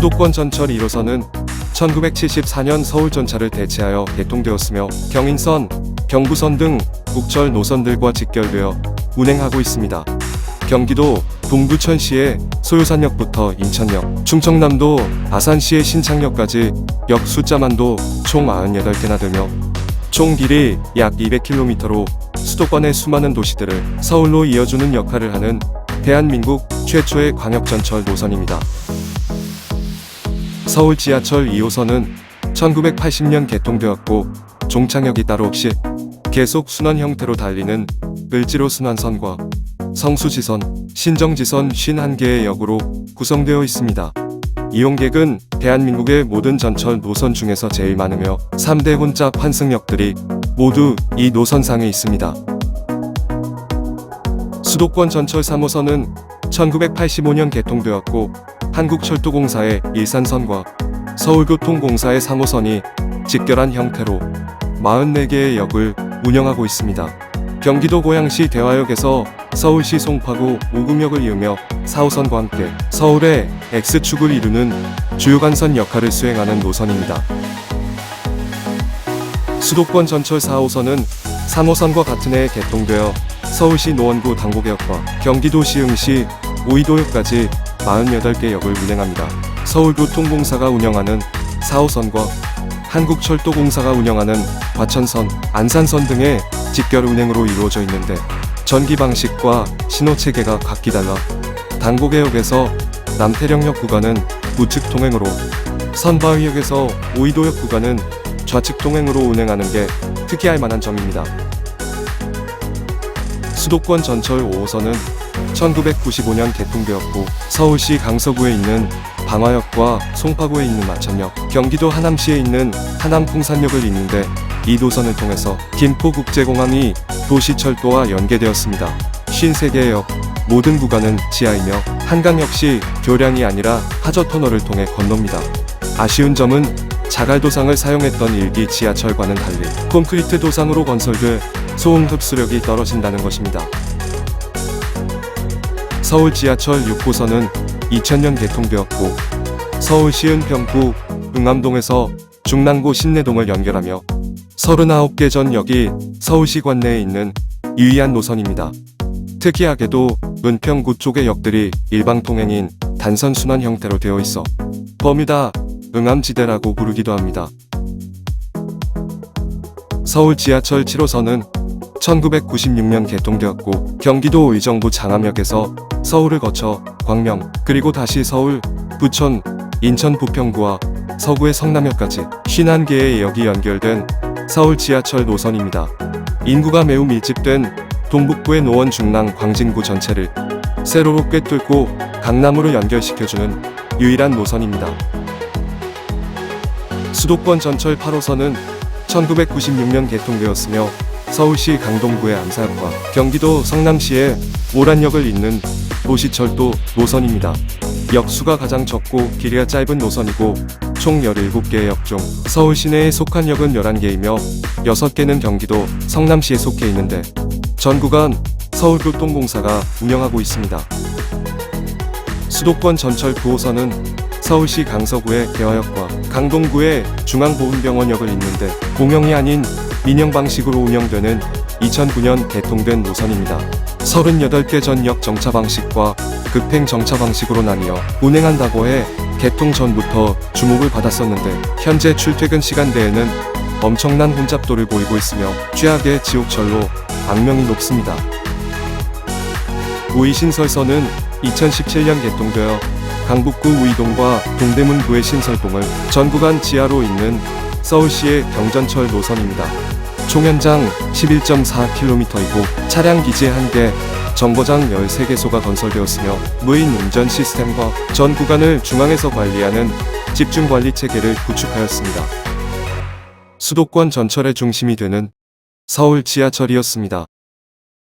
수도권 전철 1호선은 1974년 서울 전차를 대체하여 개통되었으며 경인선, 경부선 등 국철 노선들과 직결되어 운행하고 있습니다. 경기도 동두천시의 소요산역부터 인천역, 충청남도 아산시의 신창역까지 역 숫자만도 총 98개나 되며 총 길이 약 200km로 수도권의 수많은 도시들을 서울로 이어주는 역할을 하는 대한민국 최초의 광역전철 노선입니다. 서울 지하철 2호선은 1980년 개통되었고 종착역이 따로 없이 계속 순환 형태로 달리는 을지로 순환선과 성수지선, 신정지선 51개의 역으로 구성되어 있습니다. 이용객은 대한민국의 모든 전철 노선 중에서 제일 많으며 3대 혼잡 환승역들이 모두 이 노선상에 있습니다. 수도권 전철 3호선은 1985년 개통되었고 한국철도공사의 일산선과 서울교통공사의 3호선이 직결한 형태로 44개의 역을 운영하고 있습니다. 경기도 고양시 대화역에서 서울시 송파구 오금역을 이으며 4호선과 함께 서울의 X축을 이루는 주요 간선 역할을 수행하는 노선입니다. 수도권 전철 4호선은 3호선과 같은 해에 개통되어 서울시 노원구 당고개역과 경기도 시흥시 오이도역까지 48개 역을 운행합니다. 서울교통공사가 운영하는 4호선과 한국철도공사가 운영하는 과천선, 안산선 등의 직결 운행으로 이루어져 있는데 전기 방식과 신호 체계가 각기 달라 당고개역에서 남태령역 구간은 우측 통행으로 선바위역에서 오이도역 구간은 좌측 통행으로 운행하는 게 특이할 만한 점입니다. 수도권 전철 5호선은 1995년 개통되었고 서울시 강서구에 있는 방화역과 송파구에 있는 마천역, 경기도 하남시에 있는 하남풍산역을 잇는데 이 노선을 통해서 김포국제공항이 도시철도와 연계되었습니다. 53개의 역, 모든 구간은 지하이며 한강 역시 교량이 아니라 하저터널을 통해 건넙니다. 아쉬운 점은 자갈도상을 사용했던 일기 지하철과는 달리 콘크리트 도상으로 건설돼 소음 흡수력이 떨어진다는 것입니다. 서울 지하철 6호선은 2000년 개통되었고 서울 시흥평구 응암동에서 중랑구 신내동을 연결하며 39개 전 역이 서울시 관내에 있는 유의한 노선입니다. 특이하게도 은평구 쪽의 역들이 일방 통행인 단선 순환 형태로 되어 있어 버뮤다 응암지대라고 부르기도 합니다. 서울 지하철 7호선은 1996년 개통되었고 경기도 의정부 장암역에서 서울을 거쳐 광명 그리고 다시 서울, 부천, 인천 부평구와 서구의 성남역까지 51개의 역이 연결된 서울 지하철 노선입니다. 인구가 매우 밀집된 동북부의 노원 중랑 광진구 전체를 세로로 꿰뚫고 강남으로 연결시켜주는 유일한 노선입니다. 수도권 전철 8호선은 1996년 개통되었으며 서울시 강동구의 암사역과 경기도 성남시의 오란역을 잇는 도시철도 노선입니다. 역수가 가장 적고 길이가 짧은 노선이고 총 17개의 역 중 서울 시내에 속한 역은 11개이며 6개는 경기도 성남시에 속해 있는데 전 구간 서울교통공사가 운영하고 있습니다. 수도권 전철 9호선은 서울시 강서구의 대화역과 강동구의 중앙보훈병원역을 잇는데 공영이 아닌 민영 방식으로 운영되는 2009년 개통된 노선입니다. 38개 전역 정차 방식과 급행 정차 방식으로 나뉘어 운행한다고 해 개통 전부터 주목을 받았었는데 현재 출퇴근 시간대에는 엄청난 혼잡도를 보이고 있으며 최악의 지옥철로 악명이 높습니다. 우이신설선은 2017년 개통되어 강북구 우이동과 동대문구의 신설동을 전 구간 지하로 잇는 서울시의 경전철 노선입니다. 총연장 11.4km이고 차량 기지 1개, 정거장 13개소가 건설되었으며 무인 운전 시스템과 전 구간을 중앙에서 관리하는 집중 관리 체계를 구축하였습니다. 수도권 전철의 중심이 되는 서울 지하철이었습니다.